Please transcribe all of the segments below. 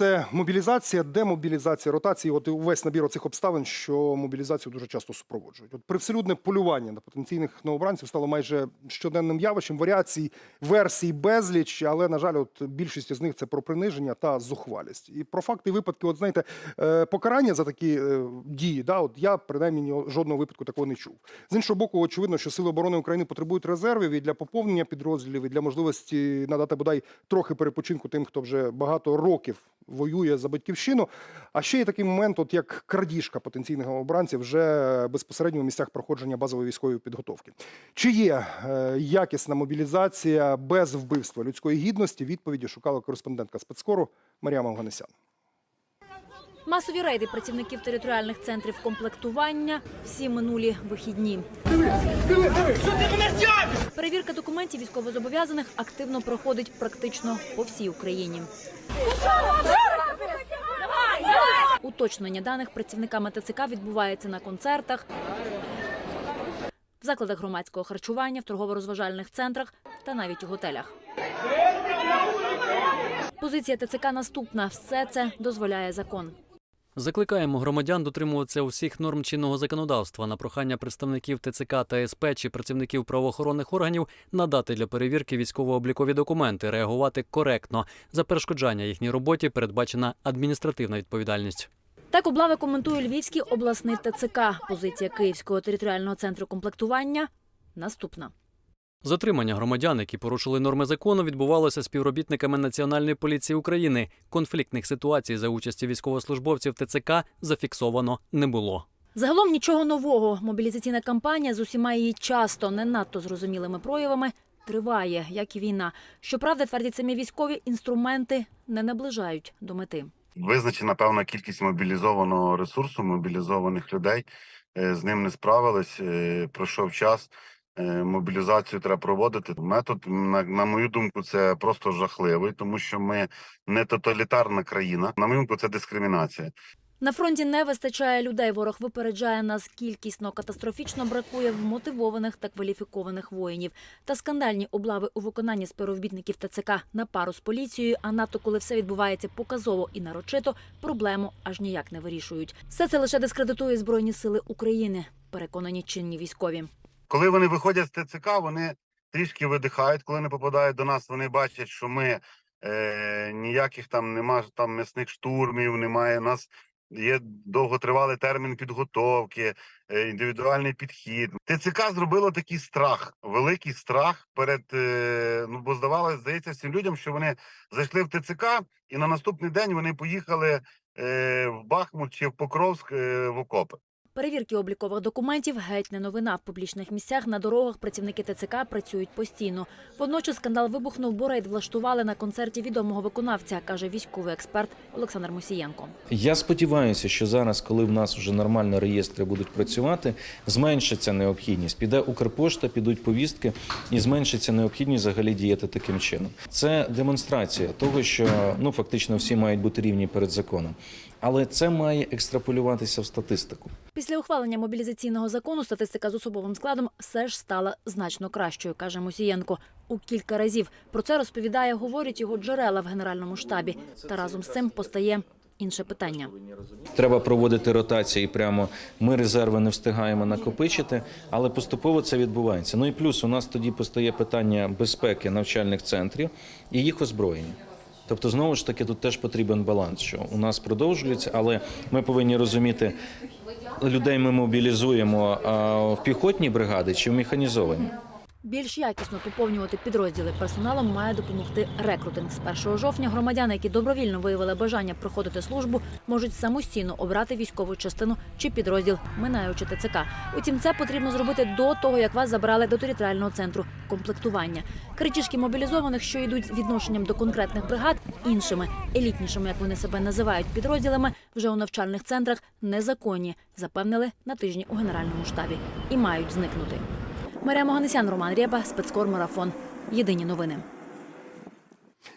це мобілізація, демобілізація, ротація. От увесь набір оцих обставин, що мобілізацію дуже часто супроводжують. От привселюдне полювання на потенційних новобранців стало майже щоденним явищем. Варіацій, версій безліч, але на жаль, от більшість з них це про приниження та зухвалість. І про факти випадки, от знаєте, е, покарання за такі е, дії. Да, от я принаймні жодного випадку такого не чув. З іншого боку, очевидно, що сили оборони України потребують резервів і для поповнення підрозділів, і для можливості надати бодай трохи перепочинку тим, хто вже багато років воює за батьківщину. А ще є такий момент, от як крадіжка потенційних обранців вже безпосередньо у місцях проходження базової військової підготовки. Чи є е, якісна мобілізація без вбивства людської гідності? Відповіді шукала кореспондентка спецкору Марія Мавганесян. Масові рейди працівників територіальних центрів комплектування всі минулі вихідні. Перевірка документів військовозобов'язаних активно проходить практично по всій Україні. Уточнення даних працівниками ТЦК відбувається на концертах, в закладах громадського харчування, в торгово-розважальних центрах та навіть у готелях. Позиція ТЦК наступна. Все це дозволяє закон. Закликаємо громадян дотримуватися усіх норм чинного законодавства на прохання представників ТЦК та СП чи працівників правоохоронних органів надати для перевірки військово-облікові документи, реагувати коректно. За перешкоджання їхній роботі передбачена адміністративна відповідальність. Так облави коментує Львівський обласний ТЦК. Позиція Київського територіального центру комплектування наступна. Затримання громадян, які порушили норми закону, відбувалося співробітниками Національної поліції України. Конфліктних ситуацій за участі військовослужбовців ТЦК зафіксовано не було. Загалом нічого нового. Мобілізаційна кампанія з усіма її часто не надто зрозумілими проявами триває, як і війна. Щоправда, твердять самі військові, інструменти не наближають до мети. Визначена певна кількість мобілізованого ресурсу, мобілізованих людей. Е, З ним не справились. е, Пройшов час. Е, Мобілізацію треба проводити. Метод, на, на мою думку, це просто жахливий, тому що ми не тоталітарна країна. На мою думку, це дискримінація. На фронті не вистачає людей. Ворог випереджає нас кількісно. Катастрофічно бракує вмотивованих та кваліфікованих воїнів. Та скандальні облави у виконанні співробітників ТЦК на пару з поліцією. А надто коли все відбувається показово і нарочито, проблему аж ніяк не вирішують. Все це лише дискредитує збройні сили України. Переконані чинні військові. Коли вони виходять з ТЦК, вони трішки видихають. Коли не попадають до нас, вони бачать, що ми е, ніяких там нема там м'ясних штурмів, немає. У нас є довготривалий термін підготовки, е, індивідуальний підхід. ТЦК зробило такий страх, великий страх перед е, ну бо здавалося, здається всім людям, що вони зайшли в ТЦК, і на наступний день вони поїхали е, в Бахмут чи в Покровськ в окопи. Перевірки облікових документів геть не новина. В публічних місцях на дорогах працівники ТЦК працюють постійно. Водночас скандал вибухнув, бо рейд влаштували на концерті відомого виконавця, каже військовий експерт Олександр Мусієнко. Я сподіваюся, що зараз, коли в нас вже нормально реєстри будуть працювати, зменшиться необхідність. Піде Укрпошта, підуть повістки і зменшиться необхідність взагалі діяти таким чином. Це демонстрація того, що ну фактично всі мають бути рівні перед законом. Але це має екстраполюватися в статистику. Після ухвалення мобілізаційного закону статистика з особовим складом все ж стала значно кращою, каже Мусієнко. У кілька разів про це розповідає, говорять його джерела в генеральному штабі. Та разом з цим постає інше питання. Треба проводити ротації прямо. Ми резерви не встигаємо накопичити, але поступово це відбувається. Ну і плюс у нас тоді постає питання безпеки навчальних центрів і їх озброєння. Тобто, знову ж таки, тут теж потрібен баланс, що у нас продовжується, але ми повинні розуміти, людей ми мобілізуємо в піхотні бригади чи в механізовані. Більш якісно поповнювати підрозділи персоналом має допомогти рекрутинг. З 1 жовтня громадяни, які добровільно виявили бажання проходити службу, можуть самостійно обрати військову частину чи підрозділ, минаючи ТЦК. Утім, це потрібно зробити до того, як вас забрали до територіального центру комплектування. Критішки мобілізованих, що йдуть з відношенням до конкретних бригад, іншими елітнішими, як вони себе називають, підрозділами, вже у навчальних центрах незаконні, запевнили на тижні у генеральному штабі і мають зникнути. Марія Моганесян, Роман Рєба, спецкор Марафон. Єдині новини.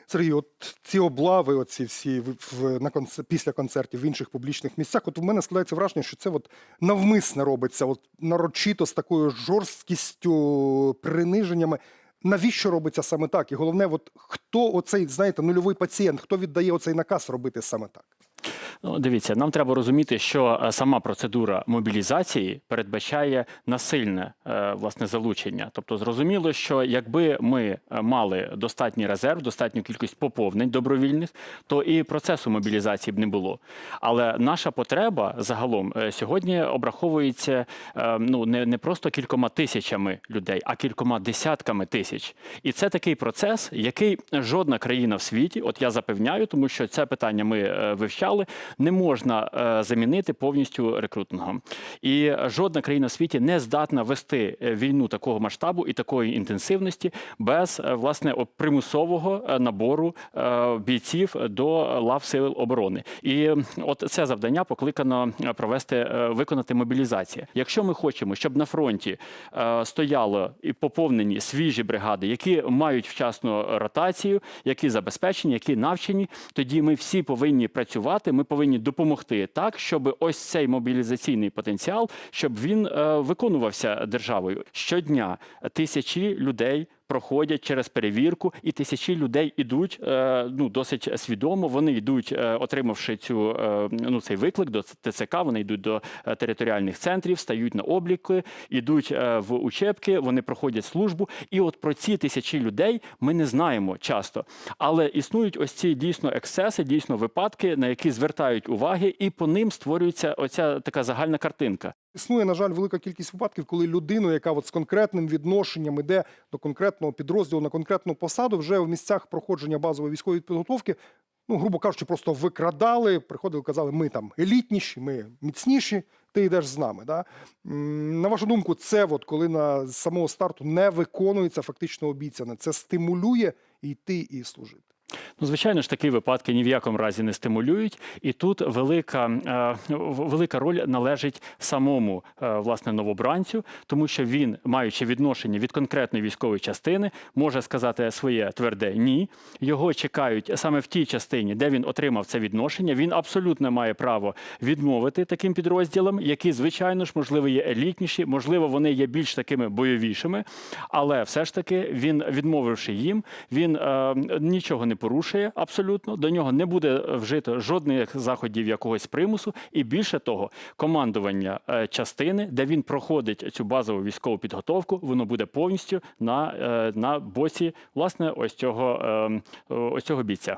Сергій, от ці облави, оці всі в, на концер, після концертів в інших публічних місцях, от у мене складається враження, що це от навмисне робиться, от нарочито з такою жорсткістю, приниженнями. навіщо робиться саме так? І головне, от хто оцей, знаєте, нульовий пацієнт, хто віддає оцей наказ робити саме так? Ну, дивіться, нам треба розуміти, що е, сама процедура мобілізації передбачає насильне е, власне залучення. Тобто, зрозуміло, що якби ми е, мали достатній резерв, достатню кількість поповнень добровільних, то і процесу мобілізації б не було. Але наша потреба загалом сьогодні обраховується ну не, не просто кількома тисячами людей, а кількома десятками тисяч. І це такий процес, який жодна країна в світі, от я запевняю, тому що це питання ми вивчали, не можна е, замінити повністю рекрутингом. І жодна країна в світі не здатна вести е, війну такого масштабу і такої інтенсивності без е, власне примусового набору бійців до лав сил оборони. І от це завдання покликано провести виконати мобілізація. Якщо ми хочемо, щоб на фронті стояло і поповнені свіжі бригади, які мають вчасну ротацію, які забезпечені, які навчені, тоді ми всі повинні працювати. Ми повинні допомогти так, щоб ось цей мобілізаційний потенціал, щоб він е, виконувався державою щодня. Тисячі людей. Проходять через перевірку, і тисячі людей ідуть е, ну досить свідомо. Вони йдуть, е, отримавши цю е, ну цей виклик до ТЦК. Вони йдуть до територіальних центрів, стають на обліки, йдуть в учебки. Вони проходять службу. І от про ці тисячі людей ми не знаємо часто. Але існують ось ці дійсно ексцеси, дійсно випадки, на які звертають уваги, і по ним створюється оця така загальна картинка. Існує, на жаль, велика кількість випадків, коли людину, яка от з конкретним відношенням іде до конкретного підрозділу на конкретну посаду, вже в місцях проходження базової військової підготовки, ну, грубо кажучи, просто викрадали, приходили, казали, ми там елітніші, ми міцніші, ти йдеш з нами. Да? На вашу думку, це от, коли на самого старту не виконується фактично обіцяне, це стимулює йти і служити. Ну, звичайно ж, такі випадки ні в якому разі не стимулюють, і тут велика, е, велика роль належить самому е, власне новобранцю, тому що він, маючи відношення від конкретної військової частини, може сказати своє тверде ні. Його чекають саме в тій частині, де він отримав це відношення. Він абсолютно має право відмовити таким підрозділам, які, звичайно ж, можливо, є елітніші, можливо, вони є більш такими бойовішими, але все ж таки він, відмовивши їм, він е, нічого не порушує абсолютно. До нього не буде вжито жодних заходів якогось примусу, і більше того, командування е, частини, де він проходить цю базову військову підготовку, воно буде повністю на, е, на боці власне ось цього, е, ось цього бійця.